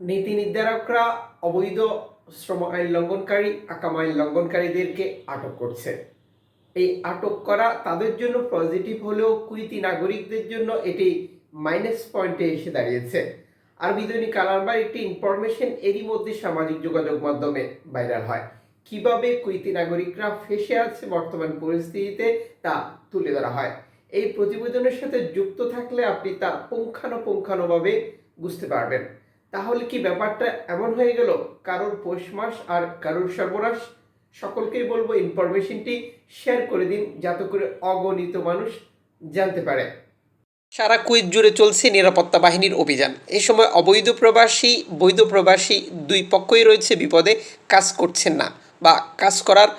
নীতি নির্ধারকরা অবৈধ শ্রম আইন লঙ্ঘনকারী, আকাম আইন লঙ্ঘনকারীদেরকে আটক করছে। এই আটক করা তাদের জন্য পজিটিভ হলেও কুইতি নাগরিকদের জন্য এটি মাইনাস পয়েন্টে এসে দাঁড়িয়েছে। আর দৈনিক কালারবার একটি ইনফরমেশন এরই মধ্যে সামাজিক যোগাযোগ মাধ্যমে ভাইরাল হয়। কীভাবে কুইতি নাগরিকরা ফেসে আছে বর্তমান পরিস্থিতিতে তা তুলে ধরা হয়। এই প্রতিবেদনের সাথে যুক্ত থাকলে আপনি তা পুঙ্খানুপুঙ্খানুভাবে বুঝতে পারবেন। তাহলে কি ব্যাপারটা এমন হয়ে গেল? কারোর পৌষ মাস আর কারোর সর্বনাশ? সকলকেই বলব ইনফরমেশনটি শেয়ার করে দিন, যাতে করে অগণিত মানুষ জানতে পারে। সারা কুইত জুড়ে চলছে নিরাপত্তা বাহিনীর অভিযান। এ সময় অবৈধ প্রবাসী, বৈধ প্রবাসী দুই পক্ষই রয়েছে বিপদে, কাজ করছেন না বা কাজ করার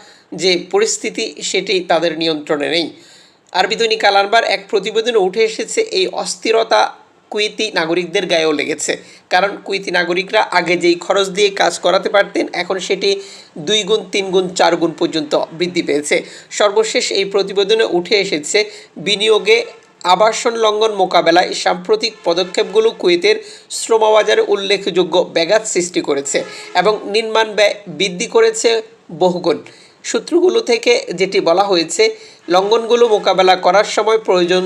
যে পরিস্থিতি, সেটি তাদের নিয়ন্ত্রণে নেই। আরবি দৈনিক আলারবার এক প্রতিবেদনে উঠে এসেছে এই অস্থিরতা কুয়েতি নাগরিকদের গায়েও লেগেছে। কারণ কুয়েতি নাগরিকরা আগে যেই খরচ দিয়ে কাজ করাতে পারতেন, এখন সেটি দুই গুণ, তিন গুণ, চার গুণ পর্যন্ত বৃদ্ধি পেয়েছে। সর্বশেষ এই প্রতিবেদনে উঠে এসেছে, বিনিয়োগে আবাসন লঙ্ঘন মোকাবেলায় সাম্প্রতিক পদক্ষেপগুলো কুয়েতের শ্রমবাজারে উল্লেখযোগ্য ব্যাঘাত সৃষ্টি করেছে এবং নির্মাণ ব্যয় বৃদ্ধি করেছে বহুগুণ। সূত্রগুলো থেকে যেটি বলা হয়েছে, লঙ্ঘনগুলো মোকাবেলা করার সময় প্রয়োজন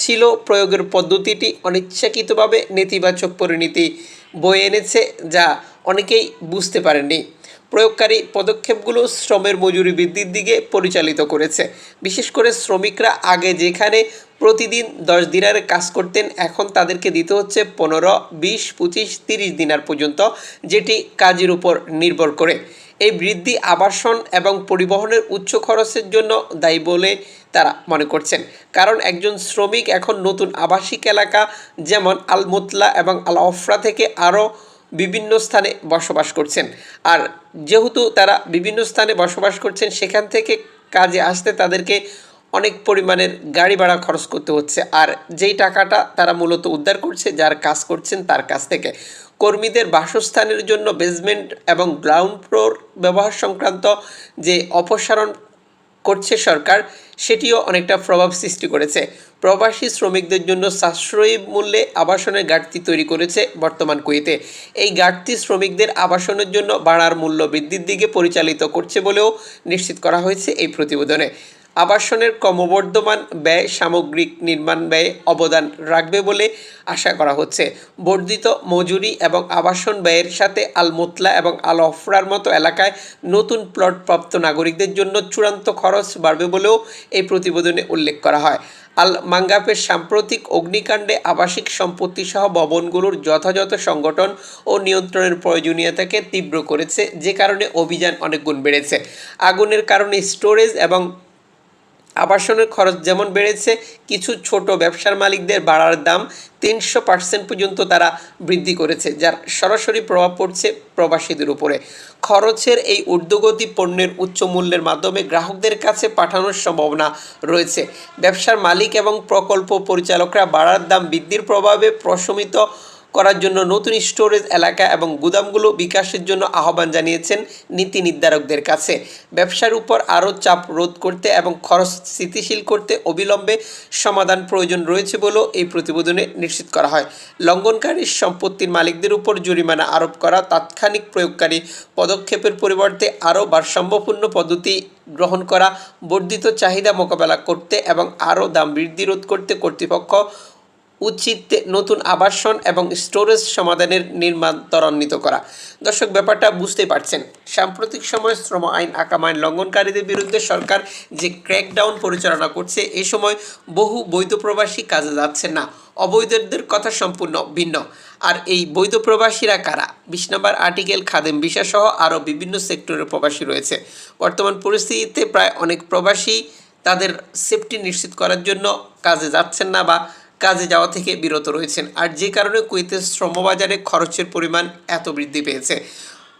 ছিল প্রয়োগের পদ্ধতিটি অনিচ্ছাকৃতভাবে নেতিবাচক পরিণতি বয়ে এনেছে যা অনেকেই বুঝতে পারেননি। প্রয়োগকারী পদক্ষেপগুলো শ্রমের মজুরি বৃদ্ধির দিকে পরিচালিত করেছে। বিশেষ করে শ্রমিকরা আগে যেখানে প্রতিদিন দশ দিনারে কাজ করতেন, এখন তাদেরকে দিতে হচ্ছে পনেরো, বিশ, পঁচিশ, তিরিশ দিনার পর্যন্ত, যেটি কাজের উপর নির্ভর করে। এই বৃদ্ধি আবাসন এবং পরিবহনের উচ্চ খরচের জন্য দায়ী বলে তারা মনে করছেন। কারণ একজন শ্রমিক এখন নতুন আবাসিক এলাকা যেমন আলমুতলা এবং আল অফরা থেকে আরও বিভিন্ন স্থানে বসবাস করছেন। আর যেহেতু তারা বিভিন্ন স্থানে বসবাস করছেন, সেখান থেকে কাজে আসতে তাদেরকে অনেক পরিমাণের গাড়ি ভাড়া খরচ করতে হচ্ছে। আর যেই টাকাটা তারা মূলত উদ্ধার করছে, যার কাজ করছেন তার কাছ থেকে। কর্মীদের বাসস্থানের জন্য বেসমেন্ট এবং গ্রাউন্ড ফ্লোর ব্যবহার সংক্রান্ত যে অপসারণ করছে সরকার, সেটিও অনেকটা প্রভাব সৃষ্টি করেছে। প্রবাসী শ্রমিকদের জন্য সাশ্রয়ী মূল্যে আবাসনের ঘাটতি তৈরি করেছে বর্তমান কুয়েতে। এই ঘাটতি শ্রমিকদের আবাসনের জন্য বাড়ার মূল্য বৃদ্ধির দিকে পরিচালিত করছে বলেও নিশ্চিত করা হয়েছে এই প্রতিবেদনে। আবাসনের ক্রমবর্ধমান ব্যয়, সামগ্রিক নির্মাণ ব্যয়ে অবদান রাখবে বলে আশা করা হচ্ছে। বর্ধিত মজুরি এবং আবাসন ব্যয়ের সাথে আল মোতলা এবং আল অফরার মতো এলাকায় নতুন প্লট প্রাপ্ত নাগরিকদের জন্য চূড়ান্ত খরচ বাড়বে বলেও এই প্রতিবেদনে উল্লেখ করা হয়। আল মাঙ্গাপের সাম্প্রতিক অগ্নিকাণ্ডে আবাসিক সম্পত্তি সহ ভবনগুলোর যথাযথ সংগঠন ও নিয়ন্ত্রণের প্রয়োজনীয়তাকে তীব্র করেছে, যে কারণে অভিযান অনেক গুণ বেড়েছে। আগুনের কারণে স্টোরেজ এবং আবাসনের খরচ যেমন বেড়েছে, কিছু ছোট ব্যবসার মালিকদের বাড়ার দাম তিনশো পার্সেন্ট পর্যন্ত তারা বৃদ্ধি করেছে, যার সরাসরি প্রভাব পড়ছে প্রবাসীদের উপরে। খরচের এই ঊর্ধ্বগতি পণ্যের উচ্চ মূল্যের মাধ্যমে গ্রাহকদের কাছে পাঠানোর সম্ভাবনা রয়েছে। ব্যবসার মালিক এবং প্রকল্প পরিচালকরা বাড়ার দাম বৃদ্ধির প্রভাবে প্রশমিত করার জন্য নতুন স্টোরেজ এলাকা এবং গুদামগুলো বিকাশের জন্য আহ্বান জানিয়েছেন নীতি নির্ধারকদের কাছে। ব্যবসার উপর আরও চাপ রোধ করতে এবং খরচ স্থিতিশীল করতে অবিলম্বে সমাধান প্রয়োজন রয়েছে বলেও এই প্রতিবেদনে নিশ্চিত করা হয়। লঙ্ঘনকারী সম্পত্তির মালিকদের উপর জরিমানা আরোপ করা তাৎক্ষণিক প্রয়োগকারী পদক্ষেপের পরিবর্তে আরও ভারসাম্যপূর্ণ পদ্ধতি গ্রহণ করা, বর্ধিত চাহিদা মোকাবেলা করতে এবং আরও দাম বৃদ্ধি রোধ করতে কর্তৃপক্ষ উচিত নতুন আবাসন এবং স্টোরেজ সমাধানের নির্মাণ ত্বরান্বিত করা। দর্শক, ব্যাপারটা বুঝতেই পারছেন। সাম্প্রতিক সময় শ্রম আইন আকাম লঙ্ঘনকারীদের বিরুদ্ধে সরকার যে ক্র্যাকডাউন পরিচালনা করছে, এ সময় বহু বৈধ প্রবাসী কাজে যাচ্ছেন না। অবৈধদের কথা সম্পূর্ণ ভিন্ন। আর এই বৈধ প্রবাসীরা কারা? বিশ নম্বর আর্টিকেল খাদেম বিষয় সহ আরও বিভিন্ন সেক্টরের প্রবাসী রয়েছে। বর্তমান পরিস্থিতিতে প্রায় অনেক প্রবাসী তাদের সেফটি নিশ্চিত করার জন্য কাজে যাচ্ছেন না বা কাজে যাওয়া থেকে বিরত রয়েছেন। আর যে কারণে কুয়েতের শ্রমবাজারে খরচের পরিমাণ এত বৃদ্ধি পেয়েছে।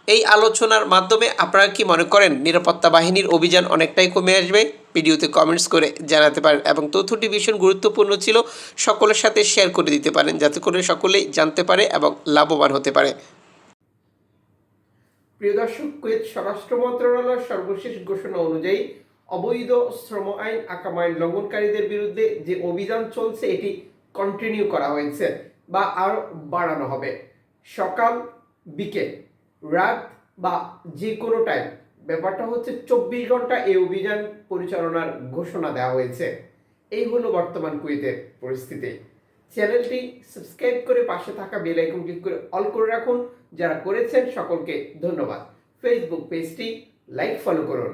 এই আলোচনার মাধ্যমে আপনারা কি মনে করেন, নিরাপত্তা বাহিনীর অভিযান অনেকটাই কমে আসবে? ভিডিওতে কমেন্টস করে জানাতে পারেন এবং তথ্যটি ভীষণ গুরুত্বপূর্ণ ছিল। সকলের সাথে শেয়ার করে দিতে পারেন, যাতে করে সকলেই জানতে পারে এবং লাভবান হতে পারে। প্রিয় দর্শক, কুয়েত স্বরাষ্ট্র মন্ত্রণালয়ের সর্বশেষ ঘোষণা অনুযায়ী অবৈধ শ্রম আইন আকাম আইন লঙ্ঘনকারীদের বিরুদ্ধে যে অভিযান চলছে, এটি কন্টিনিউ করা হয়েছে বা আরও বাড়ানো হবে। সকাল, বিকেল, রাত বা যে কোনো টাইম ব্যাপারটা হচ্ছে চব্বিশ ঘণ্টা এই অভিযান পরিচালনার ঘোষণা দেওয়া হয়েছে। এই হলো বর্তমান কুয়েতের পরিস্থিতি। চ্যানেলটি সাবস্ক্রাইব করে পাশে থাকা বেল আইকন ক্লিক করে অল করে রাখুন। যারা করেছেন সকলকে ধন্যবাদ। ফেসবুক পেজটি লাইক ফলো করুন।